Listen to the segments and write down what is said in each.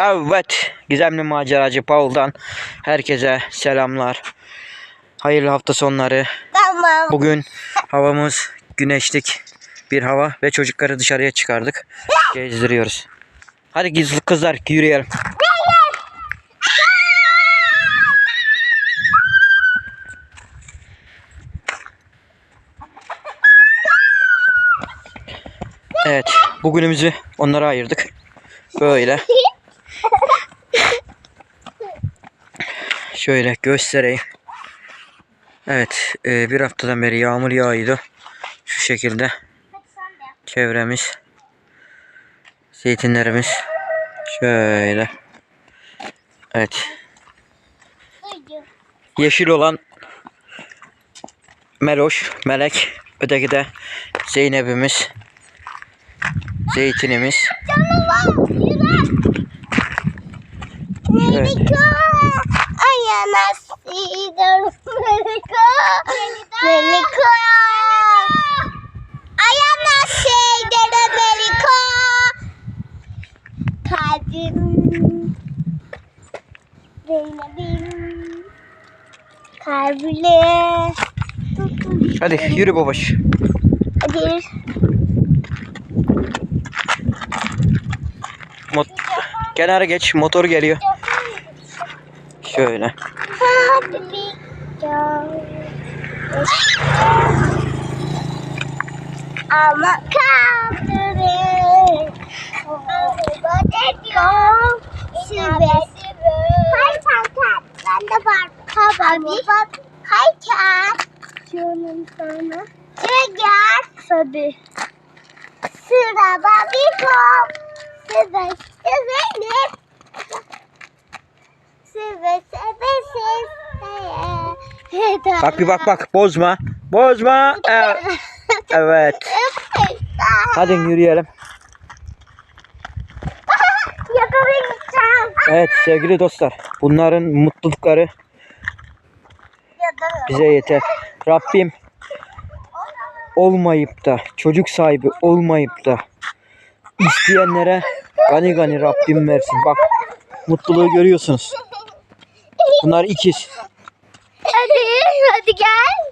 Evet, gizemli maceracı Paul'dan herkese selamlar. Hayırlı hafta sonları. Tamam. Bugün havamız güneşlik bir hava ve çocukları dışarıya çıkardık. Gezdiriyoruz. Hadi gizli kızlar yürüyelim. Evet, bugünümüzü onlara ayırdık. Böyle. Şöyle göstereyim. Evet, e, bir haftadan beri yağmur yağıyordu. Şu şekilde çevremiz, zeytinlerimiz şöyle. Evet, yeşil olan Meloş, Melek, öteki de Zeynep'imiz, sidir Melika. Kalbim. Zeynep'im. Kalbine. Hadi yürü babaş. Hadi. Mot kenara geç, motor geliyor. Şöyle. Ama. Sıra bir top. Sibet. Zeynep. Seve seve seve. Bak bir bak bak, bozma. Bozma. Evet. evet. Hadi yürüyelim. Evet sevgili dostlar. Bunların mutlulukları bize yeter. Rabbim olmayıp da çocuk sahibi olmayıp da isteyenlere gani gani Rabbim versin. Bak mutluluğu görüyorsunuz. Bunlar ikiz. Hadi, hadi gel.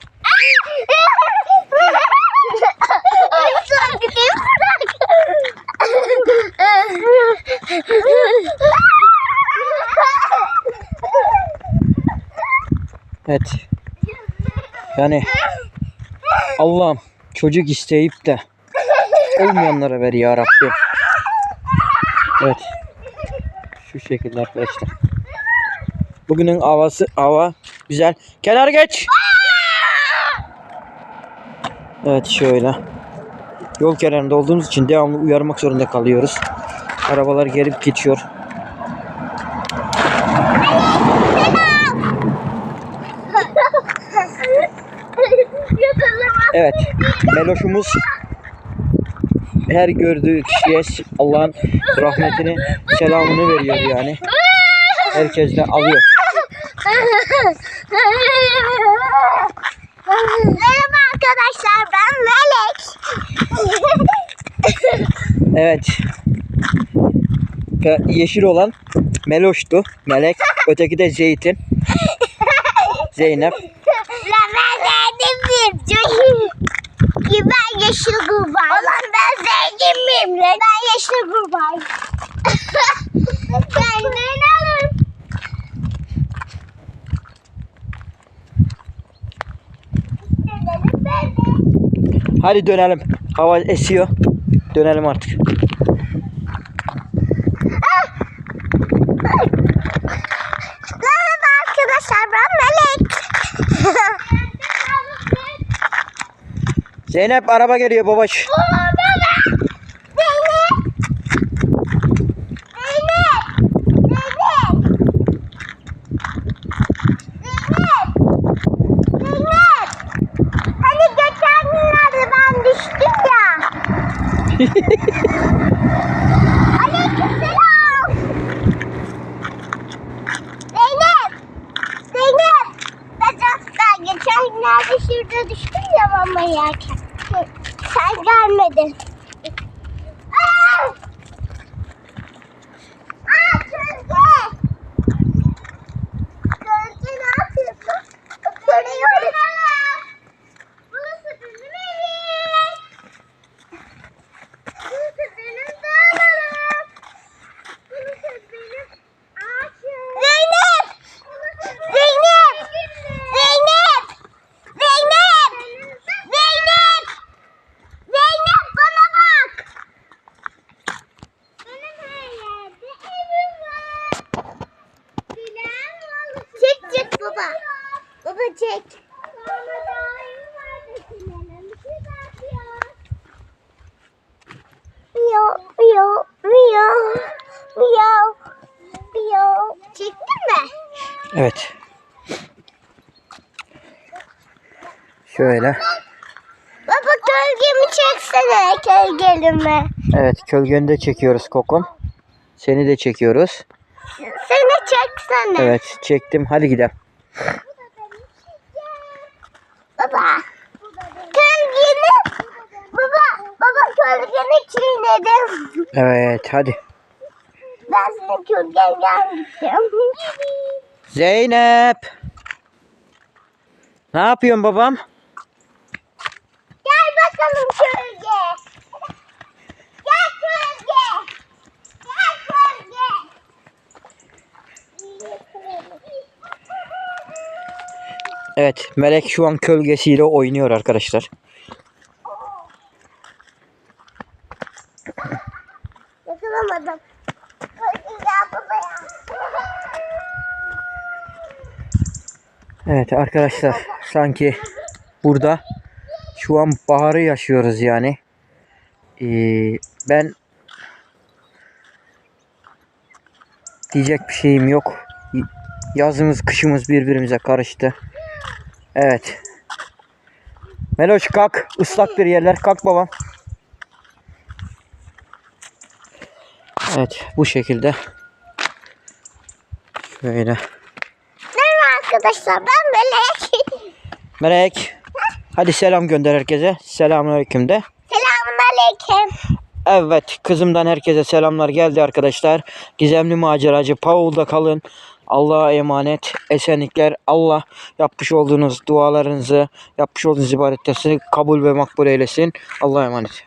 Evet. Yani Allah'ım çocuk isteyip de olmayanlara ver ya Rabbim. Evet. Şu şekilde arkadaşlar. Bugünün havası hava güzel. Kenar geç. Evet şöyle. Yol kenarında olduğumuz için devamlı uyarmak zorunda kalıyoruz. Arabalar gelip geçiyor. Evet. Meloşumuz her gördüğü kişiye Allah'ın rahmetini, selamını veriyor yani. Herkes de alıyor. Merhaba arkadaşlar ben Melek. Evet. Ve Yeşil olan Meloş'tu. Melek. Öteki de Zeytin. Zeynep. Ben zengin miyim? Yeşil kurbağayım. Ulan ben zengin miyim lan? Ben yeşil kurbağayım. ben ne alırım? Hadi dönelim. Hava esiyor. Dönelim artık. Merhaba arkadaşlar ben Melek. Zeynep araba geliyor babaş. Hani geçen günlerde ben düştüm ya. Aleykümselam. Zeynep. Zeynep. Ben, ben geçen günlerde şurada düştüm ya mama yerken. Sen gelmedin. Çek. Miyav, miyav, miyav, miyav, miyav. Çektin mi? Evet. Şöyle. Baba gölgemi çeksene gölgelimi. Evet kölgeni de çekiyoruz kokom. Seni de çekiyoruz. Seni çeksene. Evet çektim. Hadi gidelim. Baba. Gölgeni. Baba. Gölgeni çiğnedim. Evet hadi. Ben senin gölgenden gittim. Zeynep. Ne yapıyorsun babam? Gel bakalım gölge. Gel gölge. Gel gölge. Evet Melek şu an kölgesiyle oynuyor arkadaşlar. Ya. Evet arkadaşlar sanki burada şu an baharı yaşıyoruz yani. Ee, ben diyecek bir şeyim yok. Yazımız kışımız birbirimize karıştı. Evet. Meloş kalk. Islak bir yerler. Kalk babam. Evet bu şekilde. Şöyle. Merhaba arkadaşlar ben Melek. Melek. Hadi selam gönder herkese. Selamünaleyküm de. Selamun aleyküm. Evet kızımdan herkese selamlar geldi arkadaşlar. Gizemli maceracı Paul'da kalın. Allah'a emanet. Esenlikler. Allah yapmış olduğunuz dualarınızı, yapmış olduğunuz ibadetlerinizi kabul ve makbul eylesin. Allah'a emanet.